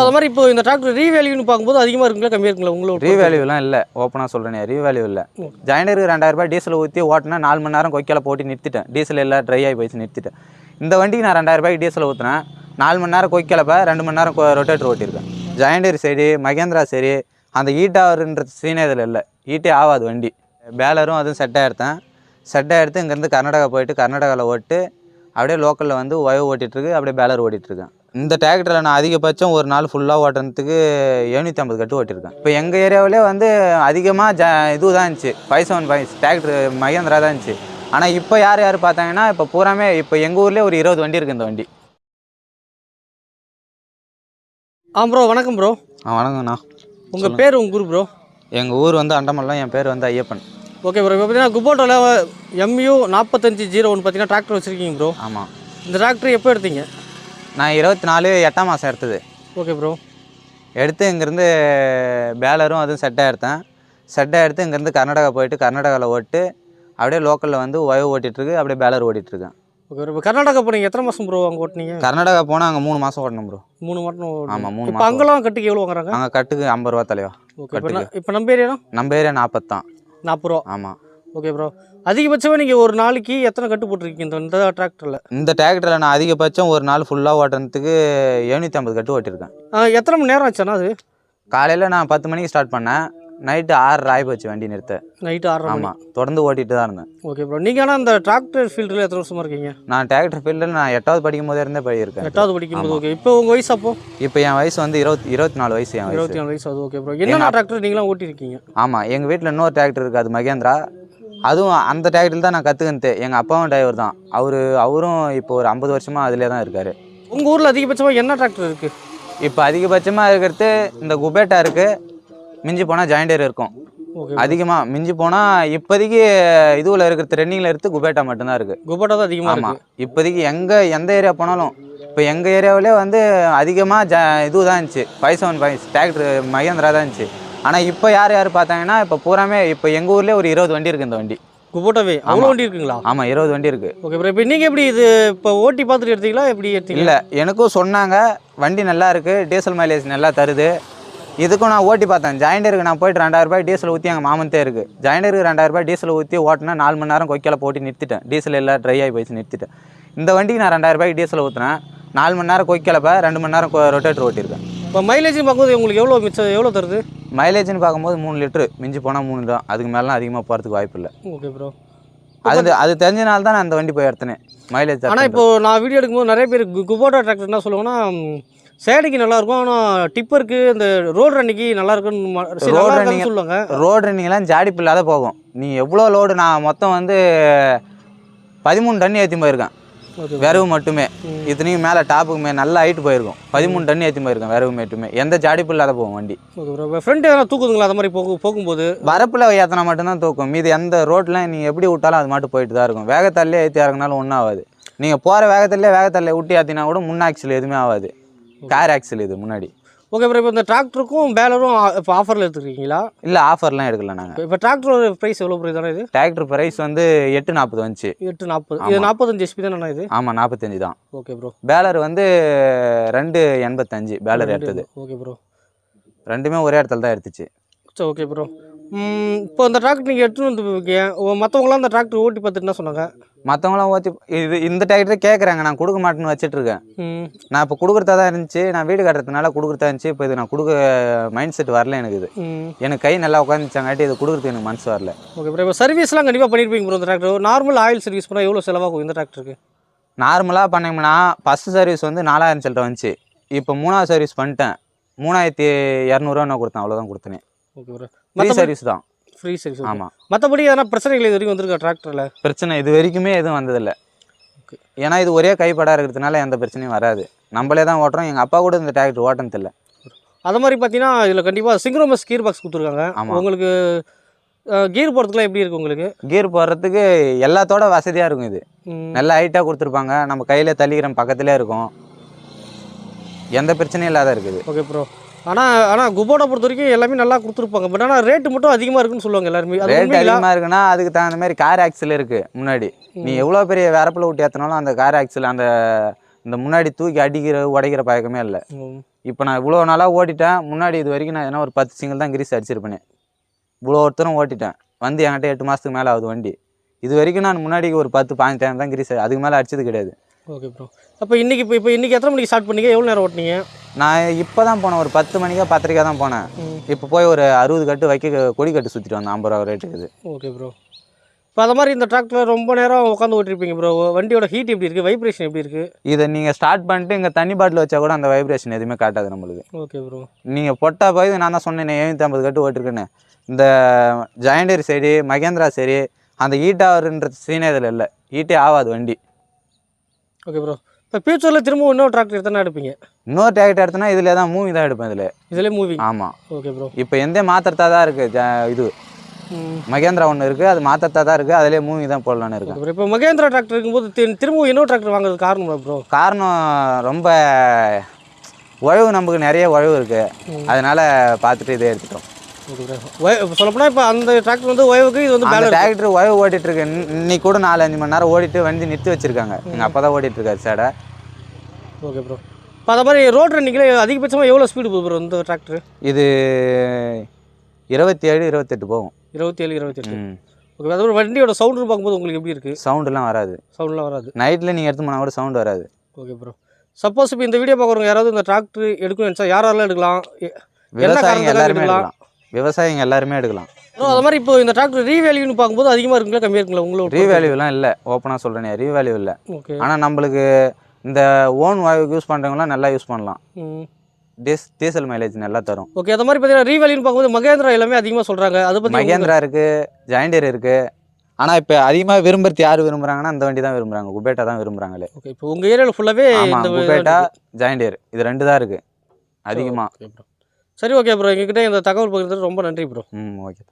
அது மாதிரி இப்போ இந்த டிராக்டர் ரீவேல்யூன்னு பார்க்கும்போது அதிகமாக இருக்குங்களா கம்மியாக இருக்குங்களா உங்களோட ரீவேல்யூலாம் இல்லை. ஓப்பனாக சொல்கிறேனே ரீவேல்யூ இல்லை. ஜாயிண்டருக்கு ரெண்டாயிரம் ரூபாய் டீசல் ஊற்றி ஓட்டினா நாலு மணி நேரம் கொய்க்கால போட்டு நிறுத்திட்டேன். டீசல் எல்லாம் ட்ரை ஆகி போயிடுச்சு நிறுத்திட்டேன். இந்த வண்டிக்கு நான் ரெண்டாயிரம் ரூபாய்க்கு டீசல் ஊற்றினேன் நாலு மணி நேரம் கொய்க்கலப்ப ரெண்டு மணி நேரம் ரொட்டேட்டர் ஓட்டியிருக்கேன். ஜாயிண்டர் சரி மகேந்திரா சரி அந்த ஈட்டாவருன்ற சீனே இதில் இல்லை. ஈட்டே ஆகாது வண்டி. பேலரும் அதுவும் செட்டாக எடுத்தேன். செட்டாக எடுத்து இங்கேருந்து கர்நாடகா போயிட்டு கர்நாடகாவில் ஓட்டு அப்படியே லோக்கலில் வந்து ஒயவு ஓட்டிகிட்ருக்கு அப்படியே பேலர் ஓட்டிகிட்ருக்கேன் இந்த டிராக்டரில் நான் அதிகபட்சம் ஒரு நாள் ஃபுல்லாக ஓட்டுறதுக்கு எழுநூற்றி ஐம்பது கட்டு ஓட்டியிருக்கேன். இப்போ எங்கள் ஏரியாவிலே வந்து அதிகமாக ஜ இது தான் இருந்துச்சு. Five seven five tractor Mahindra தான் இருந்துச்சு. ஆனால் இப்போ யார் யார் பார்த்தாங்கன்னா இப்போ பூராமே இப்போ எங்கள் ஊர்லேயே ஒரு இருபது வண்டி இருக்குது இந்த வண்டி. ஆ ப்ரோ வணக்கம் ப்ரோ ஆ வணக்கங்கண்ணா. உங்கள் பேர் உங்கள் குரு ப்ரோ எங்கள் ஊர் வந்து அண்டமல்லம் என் பேர் வந்து ஐயப்பன். ஓகே ப்ரோ இப்போ பார்த்தீங்கன்னா குபோட்டோவில் எம்யூ நாற்பத்தஞ்சு ஜீரோ ஒன்று பார்த்தீங்கன்னா டிராக்டர் வச்சுருக்கீங்க ப்ரோ ஆமாம் இந்த டிராக்டர் எப்போ எடுத்தீங்க? நான் இருபத்தி நாலு எட்டாம் மாதம் எடுத்தது. Okay bro. எடுத்து இங்கேருந்து பேலரும் அதுவும் செட்டாக எடுத்தேன். செட்டாக எடுத்து இங்கேருந்து கர்நாடகா போயிட்டு கர்நாடகாவில் ஓட்டு அப்படியே லோக்கலில் வந்து ஒயவு ஓட்டிகிட்ருக்கு அப்படியே பேலர் ஓட்டிகிட்ருக்கேன் ஓகே இப்போ கர்நாடகா போனீங்க எத்தனை மாதம் ப்ரோ அங்கே ஓட்டினீங்க? கர்நாடகா போனால் அங்கே மூணு மாதம் ஓட்டணும் ப்ரோ. மூணு மாதம் ஆமாம் மூணு இப்போ அங்கெல்லாம் கட்டுக்கு எவ்வளோ வாங்குறாங்க? அங்கே கட்டுக்கு ஐம்பது ரூபா தலைவா ஓகே இப்போ நம்ம ஏரியா நம்ம ஏரியா நாற்பத்தான் நாற்பது ரூபா. ஆமாம் ஓகே ப்ரோ அதிகபட்சமாக நீங்கள் ஒரு நாளைக்கு எத்தனை கட்டு போட்டிருக்கீங்க இந்த இந்த டிராக்டரில் இந்த டிராக்டரில் நான் அதிகபட்சம் ஒரு நாள் ஃபுல்லாக ஓட்டுறதுக்கு எழுநூற்றி ஐம்பது கட்டு ஓட்டியிருக்கேன். எத்தனை மணி நேரம் ஆச்சுன்னா அது? காலையில் நான் பத்து மணிக்கு ஸ்டார்ட் பண்ணேன். நைட்டு ஆறு ஆகி போச்சு வண்டி நிறுத்த. நைட்டு மணி. ஆமாம் தொடர்ந்து ஓட்டிகிட்டு தான் இருந்தேன். ஓகே ப்ரோ நீங்கள் ஆனால் இந்த டிராக்டர் ஃபீல்டில் எத்தனை வருஷமாக இருக்கீங்க? நான் டிராக்டர் ஃபீல்டில் நான் எட்டாவது படிக்கும் போதே இருந்தே போயிருக்கேன் எட்டாவது படிக்கும்போது ஓகே இப்போ உங்கள் வயசு அப்போ? இப்போ என் வயசு வந்து இருபத்தி இருபத்தி நாலு வயசு என் இருபத்தி நாலு வயசு அது ஓகே ப்ரோ என்னென்ன டிராக்டர் நீங்களாம் ஓட்டியிருக்கீங்க? ஆமாம் எங்கள் வீட்டில் இன்னொரு டிராக்டர் இருக்குது அது மகேந்திரா. அதுவும் அந்த டிராக்டரில் தான் நான் கற்றுக்கினது எங்கள் அப்பாவும் டிரைவர் தான். அவர் அவரும் இப்போ ஒரு ஐம்பது வருஷமாக அதிலே தான் இருக்கார். உங்கள் ஊரில் அதிகபட்சமாக என்ன டிராக்டர் இருக்குது இப்போ அதிகபட்சமாக இருக்கிறது இந்த குபேட்டா இருக்குது மிஞ்சி போனால் ஜாயிண்டர் இருக்கும். அதிகமாக மிஞ்சி போனால் இப்போதைக்கு இதுவில் இருக்கிற ட்ரெண்டிங்கில் எடுத்து குபேட்டா மட்டும்தான் இருக்குது குபோட்டா தான் அதிகமாக ஆமாம் இப்போதைக்கு எங்கே எந்த ஏரியா போனாலும் இப்போ எங்கள் ஏரியாவிலே வந்து அதிகமாக ஜ இது தான் இருந்துச்சு. Five seven five tractor Mahindra தான் இருந்துச்சு. ஆனால் இப்போ யார் யார் பார்த்தாங்கன்னா இப்போ பூராமே இப்போ எங்கள் ஊர்லேயே ஒரு இருபது வண்டி இருக்குது இந்த வண்டி. குபோட்டாவே அவ்வளோ வண்டி இருக்குங்களா? ஆமாம் இருபது வண்டி இருக்குது ஓகே ப்ரோ இப்போ நீங்கள் எப்படி இது இப்போ ஓட்டி பார்த்துட்டு எடுத்தீங்களா? எப்படி எடுத்தீங்க? இல்லை எனக்கும் சொன்னாங்க வண்டி நல்லா இருக்குது டீசல் மைலேஜ் நல்லா தருது. இதுக்கும் நான் ஓட்டி பார்த்தேன். ஜாயிண்டருக்கு நான் போயிட்டு ரெண்டாயிரம் ரூபாய் டீசல் ஊற்றி எங்கள் மாமன்தே இருக்குது ஜாயிண்டருக்கு ரெண்டாயிரம் ரூபாய் டீசல் ஊற்றி ஓட்டினா நாலு மணி நேரம் கொய்க்கால போட்டு நிறுத்திட்டேன். டீசல் எல்லாம் ட்ரை ஆகி போயிடுச்சு நிறுத்திட்டேன். இந்த வண்டிக்கு நான் ரெண்டாயிரம் ரூபாய்க்கு டீசல் ஊற்றினேன் நாலு மணி நேரம் கொய்க்கலப்ப ரெண்டு மணி நேரம் ரொட்டேட்டர் ஓட்டியிருக்கேன். இப்போ மைலேஜ்னு பார்க்கும்போது உங்களுக்கு எவ்வளோ மிச்சம் எவ்வளோ தருது? மைலேஜ்னு பார்க்கும்போது மூணு லிட்ரு மிஞ்சி போனால் மூணு தான். அதுக்கு மேலாம் அதிகமாக போகிறதுக்கு வாய்ப்பு இல்லை. ஓகே ப்ரோ அது அது தெரிஞ்சனால தான் நான் அந்த வண்டி போய் எடுத்தேனே. மைலேஜ் ஆனால் இப்போ நான் வீடியோ எடுக்கும்போது நிறைய பேர் குபோட்டா டிராக்டர் என்ன சொல்லுவாங்கன்னா சேடைக்கு நல்லா இருக்கும் ஆனால் டிப்பருக்கு இந்த ரோடு ரன்னிக்கு நல்லா இருக்குன்னு இருக்காதுன்னு running- சொல்லுவாங்க. ரோடு ரன்னிங்லாம் ஜாடிப்பு இல்லாத போகும். நீ எவ்வளோ லோடு நான் மொத்தம் வந்து பதிமூணு டன் ஏற்றி போயிருக்கேன். விரவு மட்டுமே. இத்தனையும் மேலே டாப்புக்கு மேலே நல்லா ஹைட்டு போயிருக்கும். பதிமூணு டன் ஏற்றி போயிருக்கேன் விரவு மட்டுமே. எந்த ஜாடிப்பு இல்லாத போகும் வண்டி. ஃப்ரெண்டு எதனா தூக்குதுங்களா? அது மாதிரி போகும் போகும்போது? வரப்பில் ஏற்றினா மட்டும்தான் தூக்கும். மீது எந்த ரோட்டில் நீங்கள் எப்படி விட்டாலும் அது மட்டும் போயிட்டு தான் இருக்கும். வேகத்தாலே ஏற்றி இறங்கினாலும் ஒன்றும் ஆகாது. நீங்கள் போகிற வேகத்திலே வேகத்தாலே விட்டு ஏற்றினா கூட முன் ஆக்சில் எதுவுமே ஆகாது. கார் ஆக்சில் இது முன்னாடி. ஓகே ப்ரோ இப்போ இந்த டிராக்டருக்கும் பேலரும் இப்போ ஆஃபரில் எடுத்துருக்கீங்களா? இல்லை ஆஃபர்லாம் எடுக்கல நாங்கள் இப்போ டிராக்டரோட ப்ரைஸ் எவ்வளோ ப்ரைஸ் தானே இது? டிராக்டர் ப்ரைஸ் வந்து எட்டு நாற்பது வந்துச்சு. எட்டு நாற்பது இது நாற்பத்தஞ்சு எஸ்பி தானே இது? ஆமாம் நாற்பத்தஞ்சு தான். ஓகே ப்ரோ பேலர் வந்து ரெண்டு எண்பத்தஞ்சு பேலர் எடுத்தது. ஓகே ப்ரோ ரெண்டுமே ஒரே இடத்துல தான் எடுத்துச்சு. சரி ஓகே ப்ரோ இப்போ இந்த டிராக்டர் நீங்கள் எடுத்துன்னு வந்து மற்றவங்களாம் இந்த டிராக்டர் ஓட்டி பார்த்துட்டு என்ன சொன்னாங்க? மற்றவங்களாம் ஓத்தி இது இந்த டிராக்டரே கேட்குறாங்க நான் கொடுக்க மாட்டேன்னு ம். நான் இப்போ கொடுக்குறதா தான் இருந்துச்சு. நான் வீடு கட்டுறதுனால கொடுக்குறதா இருந்துச்சு. இப்போ இது நான் கொடுக்க மைண்ட் செட் வரல எனக்கு இது. எனக்கு கை நல்லா உட்காந்துச்சாங்காட்டி இது கொடுக்குறதுக்கு எனக்கு மனசு வரல. ஓகே ப்ரோ இப்போ சர்வீஸ்லாம் கண்டிப்பாக பண்ணியிருப்பீங்க ப்ரோ இந்த டிராக்டர் நார்மல் ஆயில் சர்வீஸ் பண்ணால் எவ்வளோ செலவாகும் இந்த டிராக்டருக்கு நார்மலாக பண்ணோம்னா ஃபஸ்ட்டு சர்வீஸ் வந்து நாலாயிரம் சில்லரை வந்துச்சு. இப்போ மூணாவது சர்வீஸ் பண்ணிட்டேன். மூணாயிரத்தி இரநூறுவா நான் கொடுத்தேன்? அவ்வளோதான் கொடுத்தேனே. ஓகே ப்ரோ ஃப்ரீ சர்வீஸ் தான். ஃப்ரீ சர்வீஸ் ஆமாம் மற்றபடி எதனா பிரச்சனைகள் இது வரைக்கும் வந்திருக்கா டிராக்டரில் பிரச்சனை இது வரைக்குமே எதுவும் வந்ததில்லை. ஏன்னா இது ஒரே கைப்படா இருக்கிறதுனால எந்த பிரச்சனையும் வராது. நம்மளே தான் ஓட்டுறோம். எங்கள் அப்பா கூட இந்த டிராக்டர் ஓட்டனது இல்லை. அது மாதிரி பார்த்தீங்கன்னா இதில் கண்டிப்பாக சிங்க்ரோமஸ் கீர் பாக்ஸ் கொடுத்துருக்காங்க. ஆமா. உங்களுக்கு கீர் போகிறதுக்குலாம் எப்படி இருக்குது உங்களுக்கு? கியர் போடுறதுக்கு எல்லாத்தோட வசதியாக இருக்கும் இது. நல்ல ஹைட்டாக கொடுத்துருப்பாங்க. நம்ம கையில் தள்ளிக்கிற பக்கத்துலேயே இருக்கும். எந்த பிரச்சனையும் இல்லாத இருக்குது. ஓகே ப்ரோ ஆனால் ஆனால் குபோட்டா பொறுத்த வரைக்கும் எல்லாமே நல்லா கொடுத்துருப்பாங்க. பட் ஆனால் ரேட்டு மட்டும் அதிகமாக இருக்குன்னு சொல்லுவாங்க எல்லாருமே. ரேட் அதிகமாக இருக்குன்னா அதுக்கு தகுந்த மாதிரி கார் ஆக்சில் இருக்குது முன்னாடி. நீ எவ்வளோ பெரிய வரப்பில் விட்டு ஏற்றினாலும் அந்த கார் ஆக்சில் அந்த இந்த முன்னாடி தூக்கி அடிக்கிற உடைக்கிற பழக்கமே இல்லை. இப்போ நான் இவ்வளோ நாளாக ஓட்டிட்டேன். முன்னாடி இது வரைக்கும் நான் எதனா ஒரு பத்து சிங்கிள் தான் கிரீஸ் அடிச்சிருப்பேனே. இவ்வளோ ஒருத்தரும் ஓட்டிட்டேன். வந்து என்கிட்ட எட்டு மாதத்துக்கு மேலே ஆகுது வண்டி. இது வரைக்கும் நான் முன்னாடி ஒரு பத்து பாஞ்சு டைம் தான் கிரீஸ் அதுக்கு மேலே அடிச்சது கிடையாது. ஓகே ப்ரோ அப்போ இன்னைக்கு இப்போ இப்போ இன்னைக்கு எத்தனை மணிக்கு ஸ்டார்ட் பண்ணீங்க? எவ்வளோ நேரம் ஓட்டினீங்க? நான் இப்போ தான் போனேன். ஒரு பத்து மணிக்கா பத்திரிக்கா தான் போனேன். இப்போ போய் ஒரு அறுபது கட்டு வைக்க கொடி கட்டு சுற்றிட்டு வந்தேன். ஐம்பது ரூபா ரேட்டுக்கு ஓகே ப்ரோ இப்போ அது மாதிரி இந்த டிராக்டரில் ரொம்ப நேரம் உட்காந்து ஓட்டிருப்பீங்க ப்ரோ வண்டியோட ஹீட் எப்படி இருக்குது வைப்ரேஷன் எப்படி இருக்குது இதை நீங்கள் ஸ்டார்ட் பண்ணிட்டு இங்கே தண்ணி பாட்டில் வச்சா கூட அந்த வைப்ரேஷன் எதுவுமே காட்டாது நம்மளுக்கு. ஓகே ப்ரோ நீங்கள் பொட்டா போய் நான் தான் சொன்னேன் எழுநூற்றி ஐம்பது கட்டு ஓட்டிருக்கேன்னு. இந்த ஜாயிண்டரி சரி மகேந்திரா சரி அந்த ஹீட் ஆகுறன்ற சீனே இதில் இல்லை. ஹீட்டே ஆகாது வண்டி. ஓகே ப்ரோ இப்போ ஃபியூச்சரில் திரும்ப இன்னொரு டிராக்டர் எத்தனை எடுப்பீங்க? இன்னொரு டிராக்டர் எடுத்தனா இதில் தான் மூவி தான் எடுப்பேன் இதில் இதிலே மூவிங் ஆமாம் ஓகே ப்ரோ இப்போ எந்த மாத்திரத்தா தான் இருக்குது இது. மகேந்திரா ஒன்று இருக்குது அது மாத்திரத்தா தான் இருக்குது அதிலே மூவி தான் போடலான்னு ப்ரோ இப்போ மகேந்திரா டிராக்டர் இருக்கும்போது தி- திரும்ப இன்னொரு டிராக்டர் வாங்குறது காரணம் ப்ரோ காரணம் ரொம்ப உழவு நமக்கு நிறைய உழவு இருக்குது அதனால பார்த்துட்டு இதை எடுத்துட்டோம். சொல்லப்போனால் இப்போ அந்த டிராக்டர் வந்து ஓய்வுக்கு இது வந்து டிராக்டர் இருக்கு. இன்னி- இன்னைக்கு கூட நாலு அஞ்சு மணி நேரம் ஓடிட்டு வண்டி நிறுத்தி வச்சிருக்காங்க. எங்கள் அப்பா தான் ஓட்டிட்டு இருக்காரு சேடை. ஓகே ப்ரோ இப்போ அதை மாதிரி ரோட் ரன்னிங்கில் அதிகபட்சமாக எவ்வளோ ஸ்பீடு போகுது ப்ரோ இந்த டிராக்டர் இது இருபத்தி ஏழு இருபத்தெட்டு போகும். இருபத்தேழு இருபத்தெட்டு. ம். ஓகே அது வண்டியோட சவுண்டு பார்க்கும்போது உங்களுக்கு எப்படி இருக்குது சவுண்டுலாம் வராது. சவுண்ட்லாம் வராது. நைட்டில் நீங்கள் எடுத்து போனால் கூட சவுண்ட் வராது. ஓகே ப்ரோ சப்போஸ் இப்போ இந்த வீடியோ பார்க்குறவங்க யாராவது இந்த டிராக்டர் எடுக்கணும்னு நினச்சா யாரெல்லாம் எடுக்கலாம்? விவசாயிங்க எல்லாருமே எடுக்கலாம்? விவசாயிங்க எல்லாருமே எடுக்கலாம். அது மாதிரி இப்போ இந்த டிராக்டர் ரீவேல்யூன்னு பார்க்கும்போது அதிகமாக இருக்குங்களா கம்மியாக இருக்குங்களா உங்களோட ரீவேல்யூலாம் இல்லை. ஓப்பனாக சொல்கிறேனே ரீவேல்யூ இல்லை. ஓகே ஆனால் நம்மளுக்கு இந்த ஓன் வாயுக்கு யூஸ் பண்ணுறவங்களாம் நல்லா யூஸ் பண்ணலாம். டீஸ் டீசல் மைலேஜ் நல்லா தரும். ஓகே அது மாதிரி பார்த்தீங்கன்னா ரீவேல்யூன்னு பார்க்கும்போது மகேந்திரா எல்லாமே அதிகமாக சொல்கிறாங்க அதை பற்றி மகேந்திரா இருக்குது ஜாயிண்டர் இருக்குது ஆனால் இப்போ அதிகமாக விரும்புறது யார் விரும்புகிறாங்கன்னா அந்த வண்டி தான் விரும்புகிறாங்க குபேட்டா தான் விரும்புகிறாங்களே ஓகே இப்போ உங்கள் ஏரியாவில் ஃபுல்லாகவே குபேட்டா ஜாயிண்டர். இது ரெண்டு தான் இருக்குது அதிகமாக சரி ஓகே ப்ரோ எங்ககிட்ட இந்த தகவல் பகிர்ந்தது ரொம்ப நன்றி ப்ரோ ம் ஓகே